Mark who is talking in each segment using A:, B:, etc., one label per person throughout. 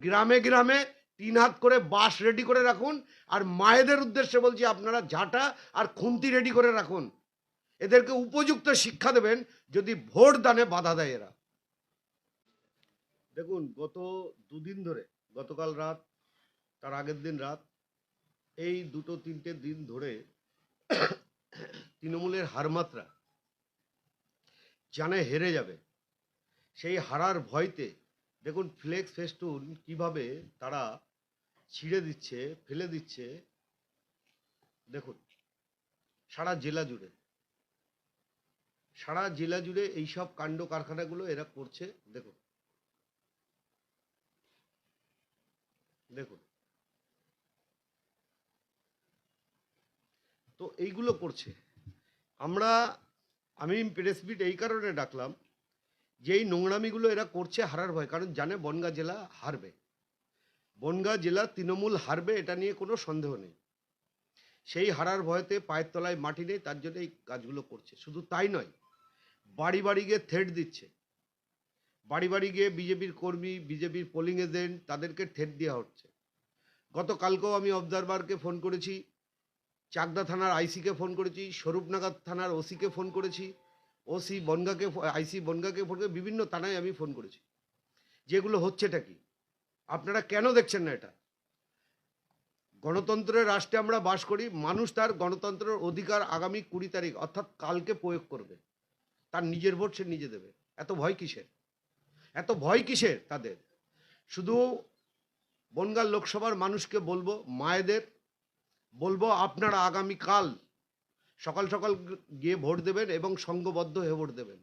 A: গ্রামে গ্রামে তিন হাত করে বাস রেডি করে রাখুন, আর মায়েদের উদ্দেশ্যে বলছি আপনারা ঝাঁটা আর খুন্তি রেডি করে রাখুন। এদেরকে উপযুক্ত শিক্ষা দেবেন যদি ভোট দানে বাধা দেয় এরা। দেখুন, গত দুদিন ধরে, গতকাল রাত, তার আগের দিন রাত, এই দুটো তিনটে দিন ধরে তৃণমূলের হারমাত্রা, জানে হেরে যাবে। সেই হারার ভয়তে দেখুন ফ্লেক্স ফেস্টুন কীভাবে তারা ছিঁড়ে দিচ্ছে, ফেলে দিচ্ছে, দেখুন, সারা জেলা জুড়ে। সারা জেলা জুড়ে এইসব কাণ্ড কারখানাগুলো এরা করছে, দেখুন। দেখুন। তো এইগুলো করছে। আমরা, আমি প্রেস মিট এই কারণে ডাকলাম যে এই নোংরামিগুলো এরা করছে হারার ভয়, কারণ জানে বনগাঁ জেলা হারবে। বনগাঁ জেলা তৃণমূল হারবে, এটা নিয়ে কোনো সন্দেহ নেই। সেই হারার ভয়তে পায়ের তলায় মাটি নেই, তার জন্য এই কাজগুলো করছে। শুধু তাই নয়, বাড়ি বাড়ি গিয়ে থ্রেট দিচ্ছে। বাড়ি বাড়ি গিয়ে বিজেপির কর্মী, বিজেপির পোলিং এজেন্ট তাদেরকে থ্রেট দেওয়া হচ্ছে। গতকালকেও আমি অবজারভারকে ফোন করেছি, চাকদা থানার আইসিকে ফোন করেছি, স্বরূপনগর থানার ওসিকে ফোন করেছি। ওসি বনগাকে আইসি বনগাকে ফোন করে বিভিন্ন থানায় আমি ফোন করেছি। যেগুলো হচ্ছেটা কি? আপনারা কেন দেখছেন না এটা? গণতন্ত্রের রাষ্ট্রে আমরা বাস করি, মানুষ তার গণতন্ত্রের অধিকার আগামী কুড়ি তারিখ, অর্থাৎ কালকে প্রয়োগ করবে। তার নিজের ভোট সে নিজে দেবে। এত ভয় কিসের? এত ভয় কিসের তাদের? শুধু বনগাঁ লোকসভার মানুষকে বলব, মায়েদের বলব, আপনারা আগামীকাল সকাল সকাল গিয়ে ভোট দেবেন এবং সংঘবদ্ধ হয়ে ভোট দেবেন।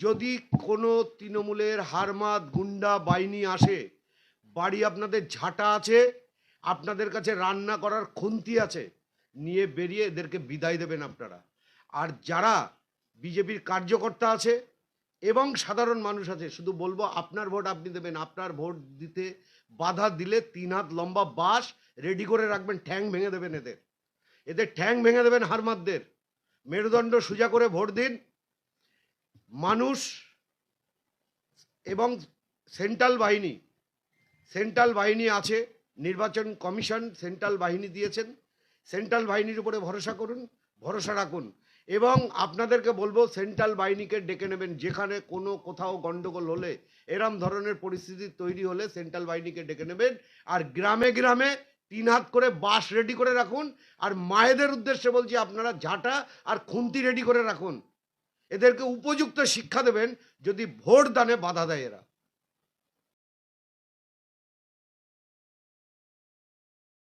A: যদি কোনো তৃণমূলের হারমাত গুন্ডা, বাহিনী আসে, বাড়ি আপনাদের ঝাঁটা আছে, আপনাদের কাছে রান্না করার খুন্তি আছে, নিয়ে বেরিয়ে এদেরকে বিদায় দেবেন আপনারা। আর যারা বিজেপির কার্যকর্তা আছে এবং সাধারণ মানুষ আছে, শুধু বলব আপনার ভোট আপনি দেবেন, আপনার ভোট দিতে বাধা দিলে তিন হাত লম্বা বাঁশ রেডি করে রাখবেন, ঠ্যাং ভেঙে দেবেন এদের। এদের ঠ্যাং ভেঙে দেবেন হারমাতদের। মেরুদণ্ড সোজা করে ভোট দিন। মানুষ এবং সেন্ট্রাল বাহিনী সেন্ট্রাল বাহিনী আছে, নির্বাচন কমিশন সেন্ট্রাল বাহিনী দিয়েছেন। সেন্ট্রাল বাহিনীর উপরে ভরসা করুন, ভরসা রাখুন। এবং আপনাদেরকে বলব, সেন্ট্রাল বাহিনীকে ডেকে নেবেন। যেখানে কোনো কোথাও গন্ডগোল হলে, এরম ধরনের পরিস্থিতি তৈরি হলে সেন্ট্রাল বাহিনীকে ডেকে নেবেন। আর গ্রামে গ্রামে তিন হাত করে বাঁশ রেডি করে রাখুন, আর মায়েদের উদ্দেশ্যে বলছি আপনারা ঝাঁটা আর খুন্তি রেডি করে রাখুন। এদেরকে উপযুক্ত শিক্ষা দেবেন, যদি ভোট দানে বাধা দেয় এরা।